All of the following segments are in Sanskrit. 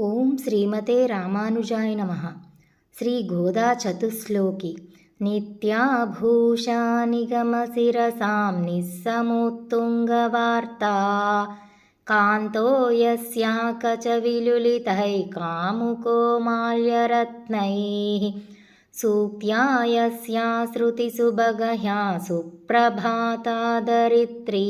ॐ श्रीमते रामानुजाय नमः श्रीगोदाचतुश्श्लोकी नित्याभूषानिगमशिरसां निःसमुत्तुङ्गवार्ता कान्तो यस्या कचविलुलितैः कामुकोमाल्यरत्नैः सूक्त्या यस्या श्रुतिसुभगह्या सुप्रभाता दरित्री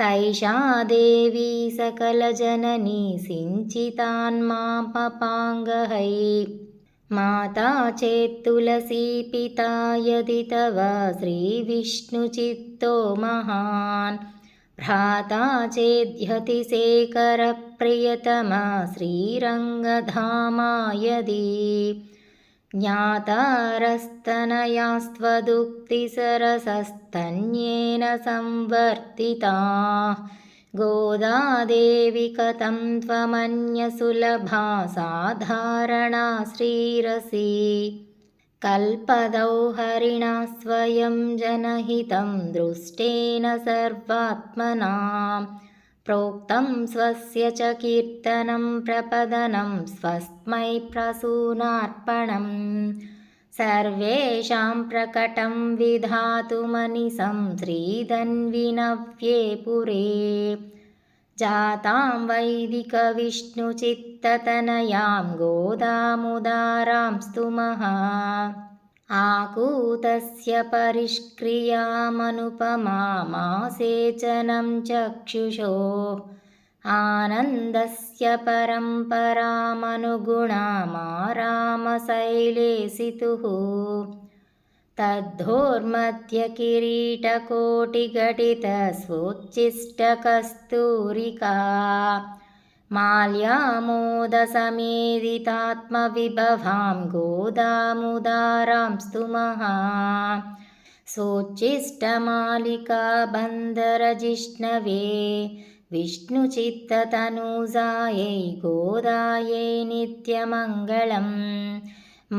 सैषा देवी सकलजननी सिञ्चितान्मापपाङ्गहै माता चेत्तुलसी पिता यदि तव श्रीविष्णुचित्तो महान् भ्राता चेद्यति शेखरप्रियतमा श्रीरङ्गधामा यदि ज्ञातारस्तनयास्त्वदुक्तिसरसस्तन्येन संवर्तिता। गोदादेवि कथं त्वमन्यसुलभा साधारणा श्रीरसी। कल्पदौ हरिणा स्वयं जनहितं दृष्टेन सर्वात्मना प्रोक्तं स्वस्य च कीर्तनं प्रपदनं स्वस्मै प्रसूनार्पणम्। सर्वेषां प्रकटं विधातुमनिसं श्रीधन्विनव्ये पुरे। जातां वैदिकविष्णुचित्ततनयां गोदामुदारां स्तुमः आकूतस्य परिष्क्रियामनुपमासेचनं चक्षुषो आनन्दस्य परम्परामनुगुणामारामशैलेसितुः तद्धोर्मध्यकिरीटकोटिघटितस्वोच्छिष्टकस्तूरिका माल्यामोदसमेदितात्मविभवां गोदामुदारां स्तुमः सोच्छिष्टमालिका बन्धरजिष्णवे विष्णुचित्ततनुजायै गोदायै नित्यमङ्गलम्।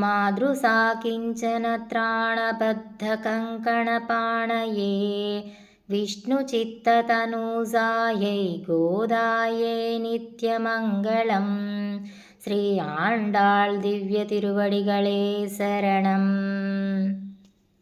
मातृसा किञ्चन त्राणबद्धकङ्कणपाणये विष्णुचित्ततनुजायै गोदायै नित्यमङ्गलं श्री आण्डाळ् दिव्यतिरुवडिगळे शरणम्